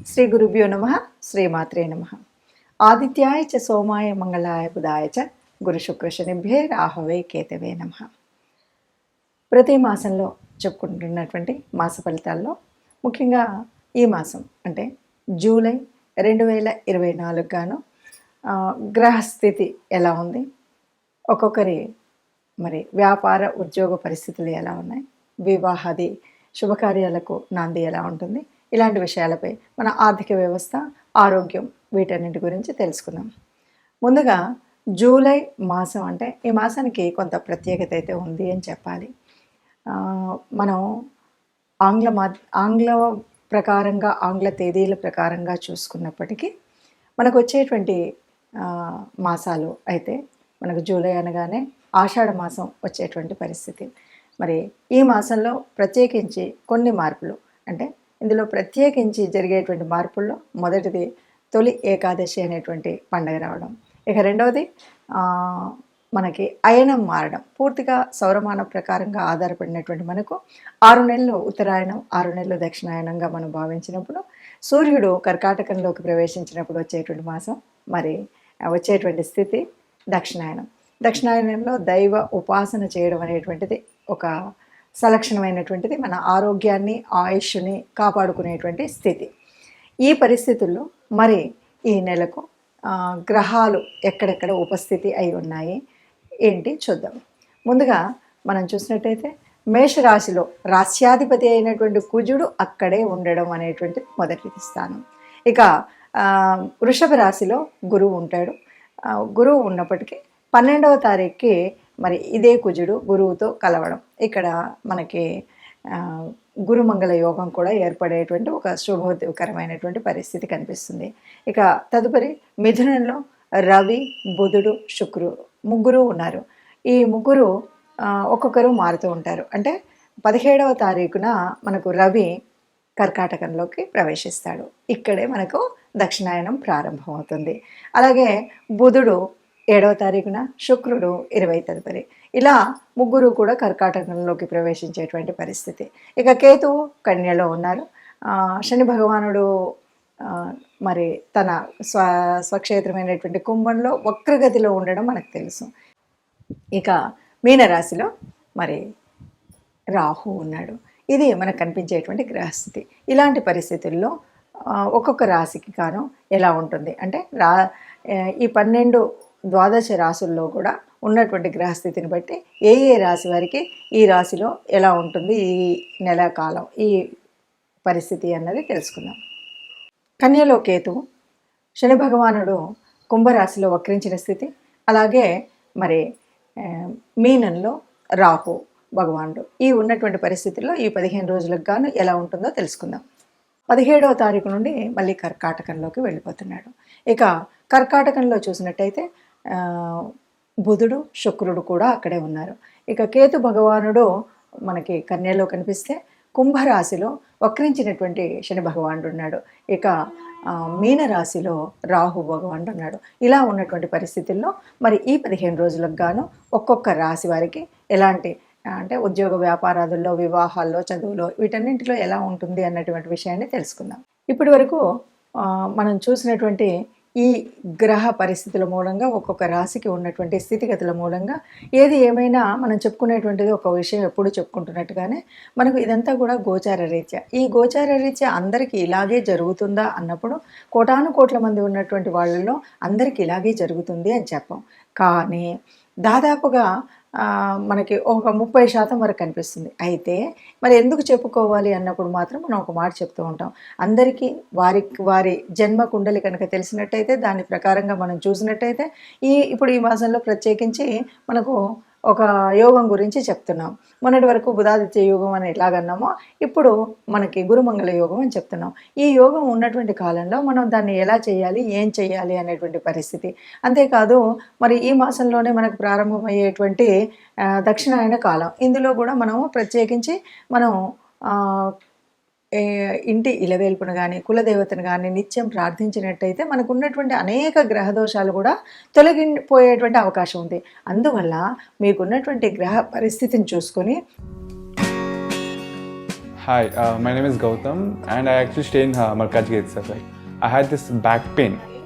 శ్రీ గురుభ్యో నమ శ్రీమాత్రే నమ ఆదిత్యాయ చ సోమాయ మంగళాయ బుధాయ చ గురు శుక్రశనిభ్యే రాహవే కేతవే నమ ప్రతి మాసంలో చెప్పుకుంటున్నటువంటి మాస ఫలితాల్లో ముఖ్యంగా ఈ మాసం అంటే జూలై రెండు వేల ఇరవై నాలుగు గాను గ్రహస్థితి ఎలా ఉంది? ఒక్కొక్కరి మరి వ్యాపార ఉద్యోగ పరిస్థితులు ఎలా ఉన్నాయి? వివాహాది శుభకార్యాలకు నాంది ఎలా ఉంటుంది? ఇలాంటి విషయాలపై మన ఆర్థిక వ్యవస్థ ఆరోగ్యం వీటన్నిటి గురించి తెలుసుకుందాం. ముందుగా జూలై మాసం అంటే ఈ మాసానికి కొంత ప్రత్యేకత అయితే ఉంది అని చెప్పాలి. మనం ఆంగ్ల మా ఆంగ్ల ప్రకారంగా ఆంగ్ల తేదీల ప్రకారంగా చూసుకున్నప్పటికీ మనకు వచ్చేటువంటి మాసాలు అయితే మనకు జూలై అనగానే ఆషాఢ మాసం వచ్చేటువంటి పరిస్థితి. మరి ఈ మాసంలో ప్రత్యేకించి కొన్ని మార్పులు అంటే ఇందులో ప్రత్యేకించి జరిగేటువంటి మార్పుల్లో మొదటిది తొలి ఏకాదశి అనేటువంటి పండగ రావడం. ఇక రెండవది మనకి అయనం మారడం. పూర్తిగా సౌరమాన ప్రకారంగా ఆధారపడినటువంటి మనకు ఆరు నెలలు ఉత్తరాయణం ఆరు నెలలు దక్షిణాయనంగా మనం భావించినప్పుడు సూర్యుడు కర్కాటకంలోకి ప్రవేశించినప్పుడు వచ్చేటువంటి మాసం మరి వచ్చేటువంటి స్థితి దక్షిణాయనం. దక్షిణాయనంలో దైవ ఉపాసన చేయడం అనేటువంటిది ఒక సలక్షణమైనటువంటిది మన ఆరోగ్యాన్ని ఆయుష్ని కాపాడుకునేటువంటి స్థితి. ఈ పరిస్థితుల్లో మరి ఈ నెలకు గ్రహాలు ఎక్కడెక్కడ ఉపస్థితి అయి ఉన్నాయి ఏంటి చూద్దాం. ముందుగా మనం చూసినట్టయితే మేషరాశిలో రాస్యాధిపతి అయినటువంటి కుజుడు అక్కడే ఉండడం అనేటువంటి మొదటి స్థానం. ఇక వృషభ రాశిలో గురువు ఉంటాడు. గురువు ఉన్నప్పటికీ పన్నెండవ తారీఖుకి మరి ఇదే కుజుడు గురువుతో కలవడం. ఇక్కడ మనకి గురుమంగళ యోగం కూడా ఏర్పడేటువంటి ఒక శుభోదకరమైనటువంటి పరిస్థితి కనిపిస్తుంది. ఇక తదుపరి మిథునంలో రవి బుధుడు శుక్రు ముగ్గురు ఉన్నారు. ఈ ముగ్గురు ఒక్కొక్కరు మారుతూ ఉంటారు. అంటే పదిహేడవ తారీఖున మనకు రవి కర్కాటకంలోకి ప్రవేశిస్తాడు. ఇక్కడే మనకు దక్షిణాయనం ప్రారంభమవుతుంది. అలాగే బుధుడు ఏడవ తారీఖున శుక్రుడు ఇరవై తదుపరి. ఇలా ముగ్గురు కూడా కర్కాటకంలోకి ప్రవేశించేటువంటి పరిస్థితి. ఇక కేతువు కన్యలో ఉన్నారు. శని భగవానుడు మరి తన స్వ స్వక్షేత్రమైనటువంటి కుంభంలో వక్రగతిలో ఉండడం మనకు తెలుసు. ఇక మీనరాశిలో మరి రాహు ఉన్నాడు. ఇది మనకు కనిపించేటువంటి గ్రహస్థితి. ఇలాంటి పరిస్థితుల్లో ఒక్కొక్క రాశికి గాను ఎలా ఉంటుంది? అంటే రా ఈ పన్నెండు ద్వాదశ రాసుల్లో కూడా ఉన్నటువంటి గ్రహస్థితిని బట్టి ఏ ఏ రాశి వారికి ఈ రాశిలో ఎలా ఉంటుంది ఈ నెల కాలం ఈ పరిస్థితి అన్నది తెలుసుకుందాం. కన్యలో కేతు శని భగవానుడు కుంభరాశిలో వక్రించిన స్థితి అలాగే మరి మీనంలో రాహు భగవానుడు. ఈ ఉన్నటువంటి పరిస్థితుల్లో ఈ పదిహేను రోజులకు గాను ఎలా ఉంటుందో తెలుసుకుందాం. పదిహేడవ తారీఖు నుండి మళ్ళీ కర్కాటకంలోకి వెళ్ళిపోతున్నాడు. ఇక కర్కాటకంలో చూసినట్టయితే బుధుడు శుక్రుడు కూడా అక్కడే ఉన్నారు. ఇక కేతు భగవానుడు మనకి కన్యలో కనిపిస్తే కుంభరాశిలో వక్రించినటువంటి శని భగవానుడు ఉన్నాడు ఇక మీనరాశిలో రాహు భగవానుడు ఉన్నాడు ఇలా ఉన్నటువంటి పరిస్థితుల్లో మరి ఈ పదిహేను రోజులకు గాను ఒక్కొక్క రాశి వారికి ఎలాంటి అంటే ఉద్యోగ వ్యాపారాదుల్లో వివాహాల్లో చదువులో వీటన్నింటిలో ఎలా ఉంటుంది అన్నటువంటి విషయాన్ని తెలుసుకుందాం. ఇప్పటి వరకు మనం చూసినటువంటి ఈ గ్రహ పరిస్థితుల మూలంగా ఒక్కొక్క రాశికి ఉన్నటువంటి స్థితిగతుల మూలంగా ఏది ఏమైనా మనం చెప్పుకునేటువంటిది ఒక విషయం ఎప్పుడు చెప్పుకుంటున్నట్టుగానే మనకు ఇదంతా కూడా గోచార రీత్యా. ఈ గోచార రీత్యా అందరికీ ఇలాగే జరుగుతుందా అన్నప్పుడు కోటాను కోట్ల మంది ఉన్నటువంటి వాళ్ళలో అందరికీ ఇలాగే జరుగుతుంది అని చెప్పాం. కానీ దాదాపుగా మనకి ఒక ముప్పై శాతం వరకు కనిపిస్తుంది. అయితే మరి ఎందుకు చెప్పుకోవాలి అన్నప్పుడు మాత్రం మనం ఒక మాట చెప్తూ ఉంటాం. అందరికీ వారి వారి జన్మ కుండలి కనుక తెలిసినట్టయితే దాని ప్రకారంగా మనం చూసినట్టయితే ఈ ఇప్పుడు ఈ మాసంలో ప్రత్యేకించి మనకు ఒక యోగం గురించి చెప్తున్నాం. మొన్నటి వరకు బుధాదిత్య యోగం అని ఎలాగన్నామో ఇప్పుడు మనకి గురుమంగళ యోగం అని చెప్తున్నాం. ఈ యోగం ఉన్నటువంటి కాలంలో మనం దాన్ని ఎలా చేయాలి ఏం చేయాలి అనేటువంటి పరిస్థితి. అంతేకాదు మరి ఈ మాసంలోనే మనకు ప్రారంభమయ్యేటువంటి దక్షిణాయన కాలం. ఇందులో కూడా మనము ప్రత్యేకించి మనం ఇంటి ఇలవేల్పును కానీ కులదేవతను కానీ నిత్యం ప్రార్థించినట్టయితే మనకు ఉన్నటువంటి అనేక గ్రహ దోషాలు కూడా తొలగిపోయేటువంటి అవకాశం ఉంది అందువల్ల మీకున్నటువంటి గ్రహ పరిస్థితిని చూసుకొని hi my name is Gautam and I actually stay in Markaz gate sir I had this back pain.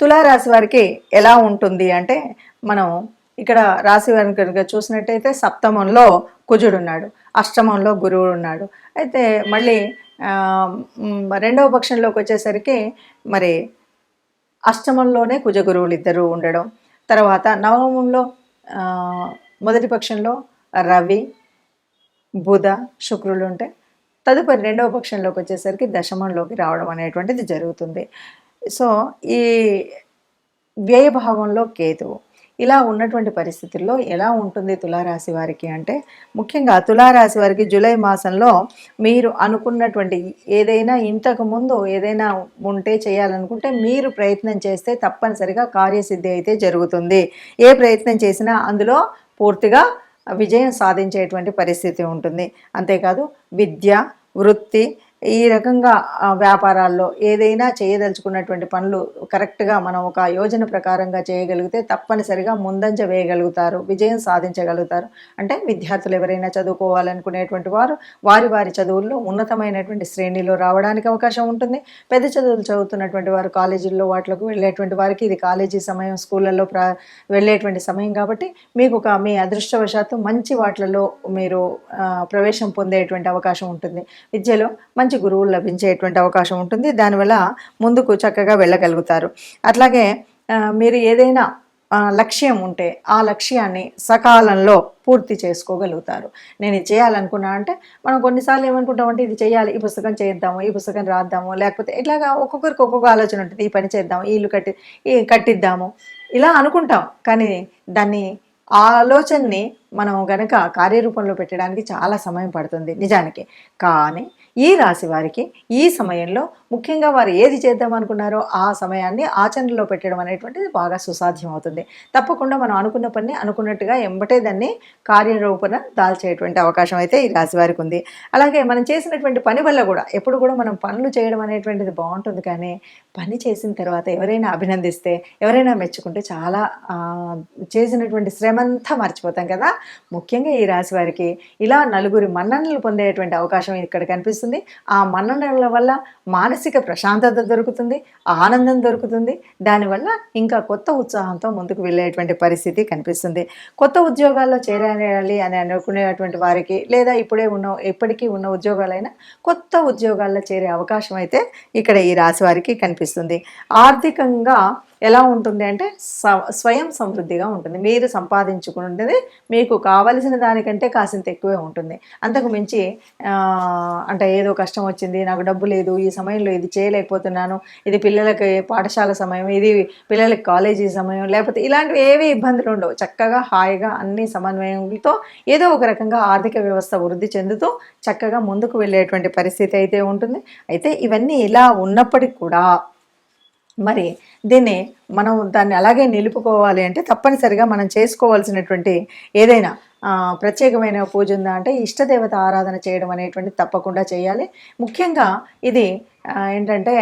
తులారాశి వారికి ఎలా ఉంటుంది అంటే మనం ఇక్కడ రాశి వారిని కనుక చూసినట్టయితే సప్తమంలో కుజుడు ఉన్నాడు అష్టమంలో గురువుడు ఉన్నాడు. అయితే మళ్ళీ రెండవ పక్షంలోకి వచ్చేసరికి మరి అష్టమంలోనే కుజ గురువులు ఇద్దరు ఉండడం. తర్వాత నవమంలో మొదటి పక్షంలో రవి బుధ శుక్రులు ఉంటే తదుపరి రెండవ పక్షంలోకి వచ్చేసరికి దశమంలోకి రావడం అనేటువంటిది జరుగుతుంది. సో ఈ వ్యయభావంలో కేతువు. ఇలా ఉన్నటువంటి పరిస్థితుల్లో ఎలా ఉంటుంది తులారాశి వారికి అంటే ముఖ్యంగా తులారాశి వారికి జూలై మాసంలో మీరు అనుకున్నటువంటి ఏదైనా ఇంతకుముందు ఏదైనా ఉంటే చేయాలనుకుంటే మీరు ప్రయత్నం చేస్తే తప్పనిసరిగా కార్యసిద్ధి అయితే జరుగుతుంది. ఏ ప్రయత్నం చేసినా అందులో పూర్తిగా విజయం సాధించేటువంటి పరిస్థితి ఉంటుంది. అంతేకాదు విద్య వృత్తి ఈ రకంగా ఆ, వ్యాపారాల్లో ఏదైనా చేయదలుచుకున్నటువంటి పనులు కరెక్ట్గా మనం ఒక యోజన ప్రకారంగా చేయగలిగితే తప్పనిసరిగా ముందంజ వేయగలుగుతారు విజయం సాధించగలుగుతారు. అంటే విద్యార్థులు ఎవరైనా చదువుకోవాలనుకునేటువంటి వారు వారి వారి చదువుల్లో ఉన్నతమైనటువంటి శ్రేణిలో రావడానికి అవకాశం ఉంటుంది. పెద్ద చదువులు చదువుతున్నటువంటి వారు కాలేజీల్లో వాటిలోకి వెళ్ళేటువంటి వారికి ఇది కాలేజీ సమయం స్కూళ్ళల్లో ప్రా వెళ్ళేటువంటి సమయం కాబట్టి మీకు ఒక మీ అదృష్టవశాత్తు మంచి వాటిలలో మీరు ప్రవేశం పొందేటువంటి అవకాశం ఉంటుంది. విద్యలో మంచి మంచి గురువులు లభించేటువంటి అవకాశం ఉంటుంది. దానివల్ల ముందుకు చక్కగా వెళ్ళగలుగుతారు. అట్లాగే మీరు ఏదైనా లక్ష్యం ఉంటే ఆ లక్ష్యాన్ని సకాలంలో పూర్తి చేసుకోగలుగుతారు. నేను ఇది చేయాలనుకున్నా అంటే మనం కొన్నిసార్లు ఏమనుకుంటామంటే ఇది చేయాలి ఈ పుస్తకం చేద్దాము ఈ పుస్తకం రాద్దాము లేకపోతే ఇట్లాగా ఒక్కొక్కరికి ఒక్కొక్క ఆలోచన ఉంటుంది. ఈ పని చేద్దాము ఇల్లు కట్టి ఈ కట్టిద్దాము. ఇలా అనుకుంటాం. కానీ దాన్ని ఆలోచనని మనం గనక కార్యరూపంలో పెట్టడానికి చాలా సమయం పడుతుంది. నిజానికి. కానీ ఈ రాశి వారికి ఈ సమయంలో ముఖ్యంగా వారు ఏది చేద్దాం అనుకున్నారో ఆ సమయాన్ని ఆచరణలో పెట్టడం అనేటువంటిది బాగా సుసాధ్యం అవుతుంది. తప్పకుండా మనం అనుకున్న పని అనుకున్నట్టుగా ఎంబటే దాన్ని కార్యరూపణ దాల్చేటువంటి అవకాశం అయితే ఈ రాశి వారికి ఉంది. అలాగే మనం చేసినటువంటి పని వల్ల కూడా ఎప్పుడు కూడా మనం పనులు చేయడం అనేటువంటిది బాగుంటుంది కానీ పని చేసిన తర్వాత ఎవరైనా అభినందిస్తే ఎవరైనా మెచ్చుకుంటే చాలా చేసినటువంటి శ్రమంతా మర్చిపోతాం కదా. ముఖ్యంగా ఈ రాశి వారికి ఇలా నలుగురి మన్ననలు పొందేటువంటి అవకాశం ఇక్కడ కనిపిస్తుంది. ఆ మన్ననల వల్ల మానసిక మానసిక ప్రశాంతత దొరుకుతుంది ఆనందం దొరుకుతుంది. దానివల్ల ఇంకా కొత్త ఉత్సాహంతో ముందుకు వెళ్ళేటువంటి పరిస్థితి కనిపిస్తుంది. కొత్త ఉద్యోగాల్లో చేరాలి అని అనుకునేటువంటి వారికి లేదా ఇప్పుడే ఉన్న ఎప్పటికీ ఉన్న ఉద్యోగాలైనా కొత్త ఉద్యోగాల్లో చేరే అవకాశం అయితే ఇక్కడ ఈ రాశి వారికి కనిపిస్తుంది. ఆర్థికంగా ఎలా ఉంటుంది అంటే స- స్వయం సమృద్ధిగా ఉంటుంది. మీరు సంపాదించుకున్నది మీకు కావలసిన దానికంటే కాసింత ఎక్కువే ఉంటుంది. అంతకు మించి అంటే ఏదో కష్టం వచ్చింది నాకు డబ్బు లేదు ఈ సమయంలో ఇది చేయలేకపోతున్నాను ఇది పిల్లలకి పాఠశాల సమయం ఇది పిల్లలకి కాలేజీ సమయం లేకపోతే ఇలాంటివి ఏవి ఇబ్బందులు ఉండవు. చక్కగా హాయిగా అన్ని సమన్వయంతో ఏదో ఒక రకంగా ఆర్థిక వ్యవస్థ వృద్ధి చెందుతూ చక్కగా ముందుకు వెళ్ళేటువంటి పరిస్థితి అయితే ఉంటుంది. అయితే ఇవన్నీ ఇలా ఉన్నప్పటికీ కూడా మరి దీన్ని మనం దాన్ని అలాగే నిలుపుకోవాలి అంటే తప్పనిసరిగా మనం చేసుకోవాల్సినటువంటి ఏదైనా ప్రత్యేకమైన పూజ ఉందా అంటే ఇష్టదేవత ఆరాధన చేయడం అనేటువంటి తప్పకుండా చేయాలి. ముఖ్యంగా ఇది ఏంటంటే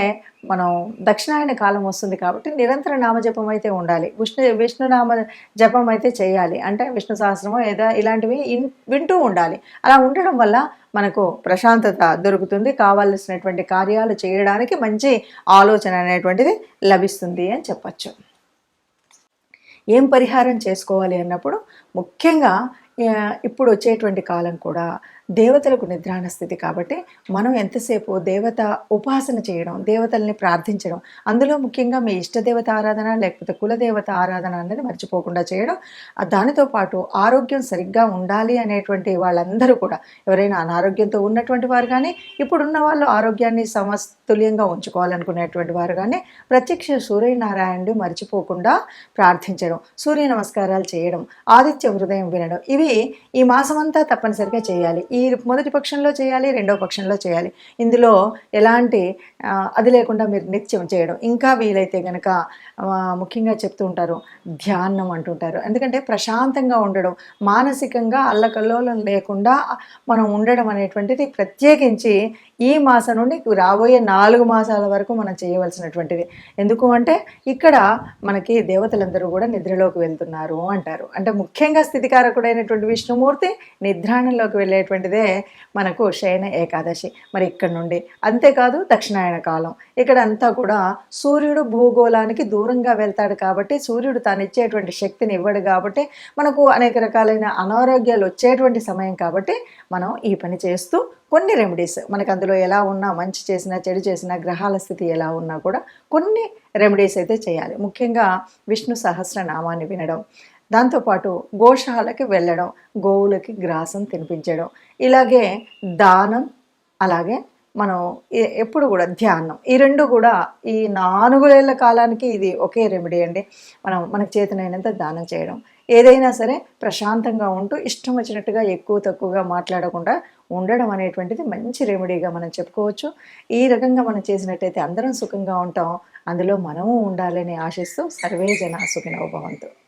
మనం దక్షిణాయన కాలం వస్తుంది కాబట్టి నిరంతర నామజపం అయితే ఉండాలి. విష్ణు విష్ణునామ జపం అయితే చేయాలి. అంటే విష్ణు సహస్రమో ఏదో ఇలాంటివి ఇన్ వింటూ ఉండాలి. అలా ఉండడం వల్ల మనకు ప్రశాంతత దొరుకుతుంది. కావాల్సినటువంటి కార్యాలు చేయడానికి మంచి ఆలోచన అనేటువంటిది లభిస్తుంది అని చెప్పచ్చు. ఏం పరిహారం చేసుకోవాలి అన్నప్పుడు ముఖ్యంగా ఇప్పుడు వచ్చేటువంటి కాలం కూడా దేవతలకు నిద్రాణ స్థితి కాబట్టి మనం ఎంతసేపు దేవత ఉపాసన చేయడం దేవతల్ని ప్రార్థించడం అందులో ముఖ్యంగా మీ ఇష్టదేవత ఆరాధన లేకపోతే కులదేవత ఆరాధన అనేది మర్చిపోకుండా చేయడం దానితో పాటు ఆరోగ్యం సరిగ్గా ఉండాలి అనేటువంటి వాళ్ళందరూ కూడా ఎవరైనా అనారోగ్యంతో ఉన్నటువంటి వారు కానీ ఇప్పుడున్న వాళ్ళు ఆరోగ్యాన్ని సమతుల్యంగా ఉంచుకోవాలనుకునేటువంటి వారు కానీ ప్రత్యక్ష సూర్యనారాయణుడు మర్చిపోకుండా ప్రార్థించడం సూర్య నమస్కారాలు చేయడం ఆదిత్య హృదయం వినడం ఇవి ఈ మాసమంతా తప్పనిసరిగా చేయాలి. ఈ మొదటి పక్షంలో చేయాలి రెండో పక్షంలో చేయాలి. ఇందులో ఎలాంటి అది లేకుండా మీరు నిత్యం చేయడం. ఇంకా వీలైతే కనుక ముఖ్యంగా చెప్తూ ఉంటారు ధ్యానం అంటుంటారు. ఎందుకంటే ప్రశాంతంగా ఉండడం మానసికంగా అల్లకల్లోలం లేకుండా మనం ఉండడం అనేటువంటిది ప్రత్యేకించి ఈ మాసం నుండి రాబోయే నాలుగు మాసాల వరకు మనం చేయవలసినటువంటిది. ఎందుకు అంటే ఇక్కడ మనకి దేవతలందరూ కూడా నిద్రలోకి వెళ్తున్నారు అంటారు. అంటే ముఖ్యంగా స్థితికారకుడైనటువంటి విష్ణుమూర్తి నిద్రాణంలోకి వెళ్ళేటువంటిదే మనకు శయన ఏకాదశి. మరి ఇక్కడ నుండి అంతేకాదు దక్షిణాయన కాలం. ఇక్కడ అంతా కూడా సూర్యుడు భూగోళానికి దూరంగా వెళ్తాడు కాబట్టి సూర్యుడు తాను ఇచ్చేటువంటి శక్తిని ఇవ్వడు కాబట్టి మనకు అనేక రకాలైన అనారోగ్యాలు వచ్చేటువంటి సమయం కాబట్టి మనం ఈ పని చేస్తూ కొన్ని రెమెడీస్ మనకు అందులో ఎలా ఉన్నా మంచి చేసినా చెడు చేసినా గ్రహాల స్థితి ఎలా ఉన్నా కూడా కొన్ని రెమెడీస్ అయితే చేయాలి. ముఖ్యంగా విష్ణు సహస్రనామాన్ని వినడం దాంతోపాటు గోశాలకి వెళ్ళడం గోవులకి గ్రాసం తినిపించడం ఇలాగే దానం అలాగే మనం ఎప్పుడు కూడా ధ్యానం. ఈ రెండు కూడా ఈ నాలుగులేళ్ళ కాలానికి ఇది ఒకే రెమెడీ అండి. మనం మనకు చేతనైనంత దానం చేయడం. ఏదైనా సరే ప్రశాంతంగా ఉంటూ ఇష్టం వచ్చినట్టుగా ఎక్కువ తక్కువగా మాట్లాడకుండా ఉండడం అనేటువంటిది మంచి రెమెడీగా మనం చెప్పుకోవచ్చు. ఈ రకంగా మనం చేసినట్టయితే అందరం సుఖంగా ఉంటాం. అందులో మనము ఉండాలని ఆశిస్తూ సర్వే జన సుఖినో భవంతు.